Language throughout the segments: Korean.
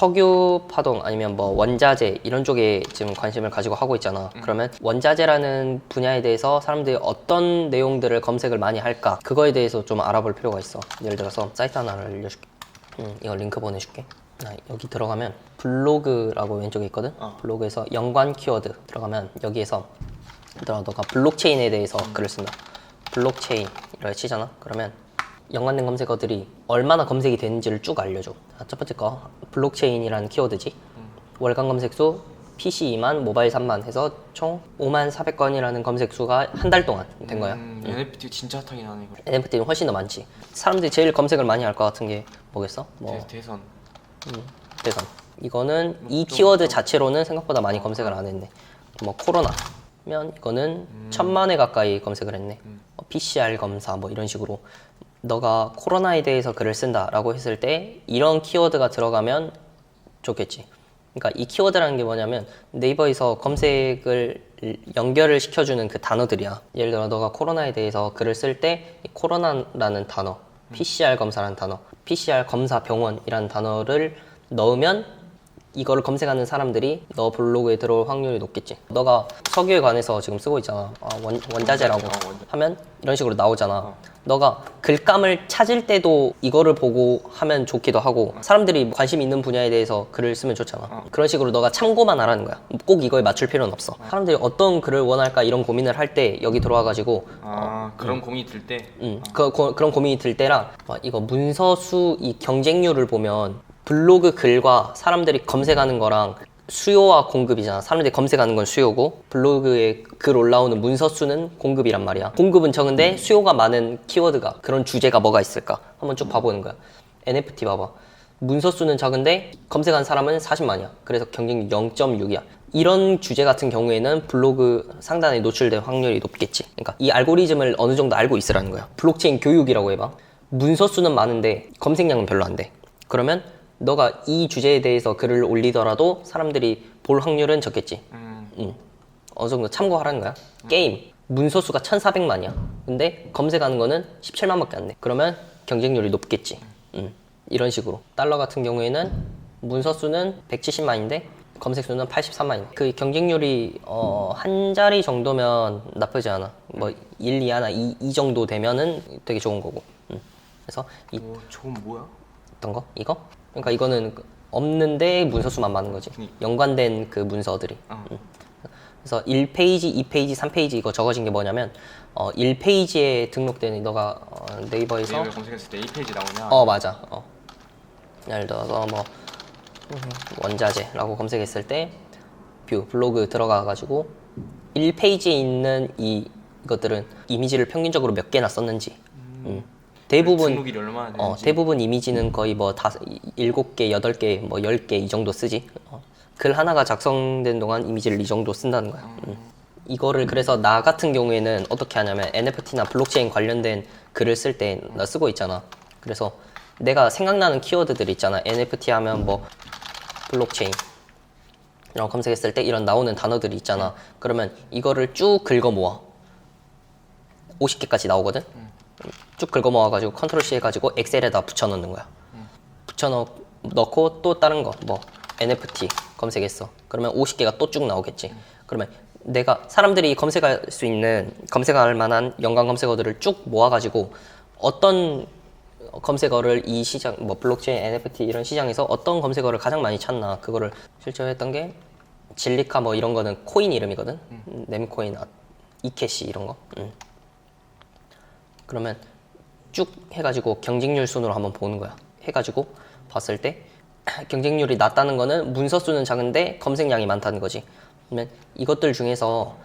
석유 파동 아니면 뭐 원자재 이런 쪽에 지금 관심을 가지고 하고 있잖아. 그러면 원자재라는 분야에 대해서 사람들이 어떤 내용들을 검색을 많이 할까? 그거에 대해서 좀 알아볼 필요가 있어. 예를 들어서 사이트 하나를 알려줄게. 음, 이거 링크 보내줄게. 아, 여기 들어가면 블로그라고 왼쪽에 있거든. 블로그에서 연관 키워드 들어가면 여기에서 너가 블록체인에 대해서 글을 쓴다. 블록체인 이렇게 치잖아. 그러면 연관된 검색어들이 얼마나 검색이 되는지를 쭉 알려줘. 자, 첫 번째 거 블록체인이라는 키워드지. 월간 검색 수 PC 2만, 모바일 3만 해서 총 5만 400건이라는 검색 수가 한 달 동안 된 거야. 음, NFT 진짜 핫하긴 하네 이거. NFT는 훨씬 더 많지. 사람들이 제일 검색을 많이 할 것 같은 게 뭐겠어? 뭐 대- 대선. 대선. 이거는 이 키워드 자체로는 생각보다 많이 검색을 안 했네. 뭐 코로나 면 이거는 천만 회 가까이 검색을 했네. 뭐 PCR 검사 뭐 이런 식으로 너가 코로나에 대해서 글을 쓴다라고 했을 때 이런 키워드가 들어가면 좋겠지. 그러니까 이 키워드라는 게 뭐냐면 네이버에서 검색을 연결을 시켜주는 그 단어들이야. 예를 들어 너가 코로나에 대해서 글을 쓸 때 코로나라는 단어, PCR 검사라는 단어, PCR 검사 병원이라는 단어를 넣으면 이거를 검색하는 사람들이 너 블로그에 들어올 확률이 높겠지. 너가 석유에 관해서 지금 쓰고 있잖아. 아, 원, 원자재라고 원자재, 어, 원자재. 하면 이런 식으로 나오잖아. 너가 글감을 찾을 때도 이거를 보고 하면 좋기도 하고 사람들이 관심 있는 분야에 대해서 글을 쓰면 좋잖아. 그런 식으로 너가 참고만 하라는 거야. 꼭 이거에 맞출 필요는 없어. 사람들이 어떤 글을 원할까 이런 고민을 할 때 여기 들어와가지고 아 그런 고민이 들 때. 음, 그, 그, 런 고민이 들 때랑 막 이거 문서수 이 경쟁률을 보면 블로그 글과 사람들이 검색하는 거랑 수요와 공급이잖아. 사람들이 검색하는 건 수요고 블로그에 글 올라오는 문서 수는 공급이란 말이야. 공급은 적은데 수요가 많은 키워드가 그런 주제가 뭐가 있을까? 한번 쭉 봐보는 거야. NFT 봐봐. 문서 수는 적은데 검색한 사람은 40만이야. 그래서 경쟁률 0.6이야. 이런 주제 같은 경우에는 블로그 상단에 노출될 확률이 높겠지. 그러니까 이 알고리즘을 어느 정도 알고 있으라는 거야. 블록체인 교육이라고 해봐. 문서 수는 많은데 검색량은 별로 안 돼. 그러면 너가 이 주제에 대해서 글을 올리더라도 사람들이 볼 확률은 적겠지. 음. 음. 어느 정도 참고하라는 거야. 게임 문서 수가 1,400만이야. 근데 검색하는 거는 17만밖에 안 돼. 그러면 경쟁률이 높겠지. 음. 이런 식으로. 달러 같은 경우에는 문서 수는 170만인데 검색 수는 83만이네. 그 경쟁률이 어, 한 자리 정도면 나쁘지 않아. 뭐 1, 2 하나 2, 이 정도 되면은 되게 좋은 거고. 음. 그래서 이 오 저건 뭐야? 어떤 거? 이거? 그러니까 이거는 그 없는데 문서수만 많은 거지. 그니까. 연관된 그 문서들이. 어. 음. 그래서 1페이지, 2페이지, 3페이지 이거 적어진 게 뭐냐면 어, 1페이지에 등록된 너가 어, 네이버에서 네이버 검색했을 때 A 페이지 나오냐? 어 맞아. 어. 예를 들어서 뭐 음, 원자재라고 검색했을 때 뷰 블로그 들어가 가지고 1페이지에 있는 이 이것들은 이미지를 평균적으로 몇 개나 썼는지. 음. 대부분 등록일이 얼마나 되는지. 어, 대부분 이미지는 거의 뭐 다, 일곱 개, 여덟 개, 뭐 열 개 이 정도 쓰지. 어. 글 하나가 작성된 동안 이미지를 이 정도 쓴다는 거야. 음. 이거를 그래서 나 같은 경우에는 어떻게 하냐면 NFT나 블록체인 관련된 글을 쓸 때 나 쓰고 있잖아. 그래서 내가 생각나는 키워드들 있잖아. NFT 하면 뭐 블록체인 이런 거 검색했을 때 이런 나오는 단어들이 있잖아. 그러면 이거를 쭉 긁어 모아. 50개까지 나오거든. 쭉 긁어 모아가지고 컨트롤 C 해가지고 엑셀에다 붙여넣는 거야. 붙여넣 넣고 또 다른 거 뭐 NFT 검색했어. 그러면 50개가 또 쭉 나오겠지. 그러면 내가 사람들이 검색할 수 있는 검색할 만한 연관 검색어들을 쭉 모아가지고 어떤 검색어를 이 시장 뭐 블록체인 NFT 이런 시장에서 어떤 검색어를 가장 많이 찾나 그거를 실제로 했던 게 진리카 뭐 이런 거는 코인 이름이거든. 음, 넴코인, 아, 이캐시 이런 거. 음. 그러면 쭉 해가지고 경쟁률 순으로 한번 보는 거야. 해가지고 봤을 때 경쟁률이 낮다는 거는 문서 수는 작은데 검색량이 많다는 거지. 그러면 이것들 중에서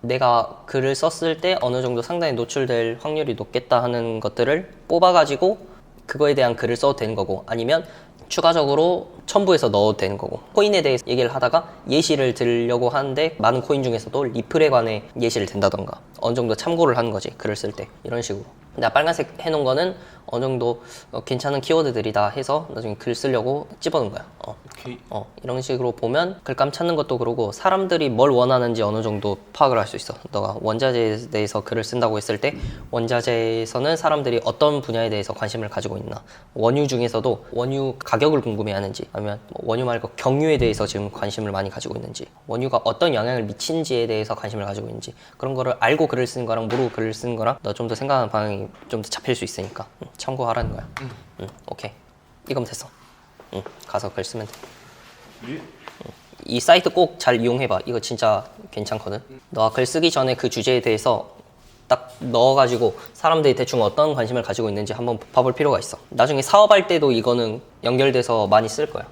내가 글을 썼을 때 어느 정도 상당히 노출될 확률이 높겠다 하는 것들을 뽑아가지고 그거에 대한 글을 써도 되는 거고 아니면 추가적으로 첨부해서 넣어도 되는 거고. 코인에 대해서 얘기를 하다가 예시를 들려고 하는데 많은 코인 중에서도 리플에 관해 예시를 든다던가 어느 정도 참고를 하는 거지 글을 쓸 때. 이런 식으로. 나 빨간색 해놓은 거는 어느 정도 어, 괜찮은 키워드들이다 해서 나중에 글 쓰려고 집어넣은 거야. 어. 오케이. 어, 이런 식으로 보면 글감 찾는 것도 그러고 사람들이 뭘 원하는지 어느 정도 파악을 할 수 있어. 너가 원자재에 대해서 글을 쓴다고 했을 때 원자재에서는 사람들이 어떤 분야에 대해서 관심을 가지고 있나. 원유 중에서도 원유 가격을 궁금해하는지 아니면 뭐 원유 말고 경유에 대해서 지금 관심을 많이 가지고 있는지 원유가 어떤 영향을 미치는지에 대해서 관심을 가지고 있는지 그런 거를 알고 글을 쓰는 거랑 모르고 글을 쓰는 거랑 너 좀 더 생각하는 방향이 좀 더 잡힐 수 있으니까 응, 참고하라는 거야. 응, 오케이. 이거면 됐어. 응, 가서 글 쓰면 돼. 이 사이트 꼭 잘 이용해봐. 이거 진짜 괜찮거든. 너가 글 쓰기 전에 그 주제에 대해서 딱 넣어가지고 사람들이 대충 어떤 관심을 가지고 있는지 한번 봐볼 필요가 있어. 나중에 사업할 때도 이거는 연결돼서 많이 쓸 거야.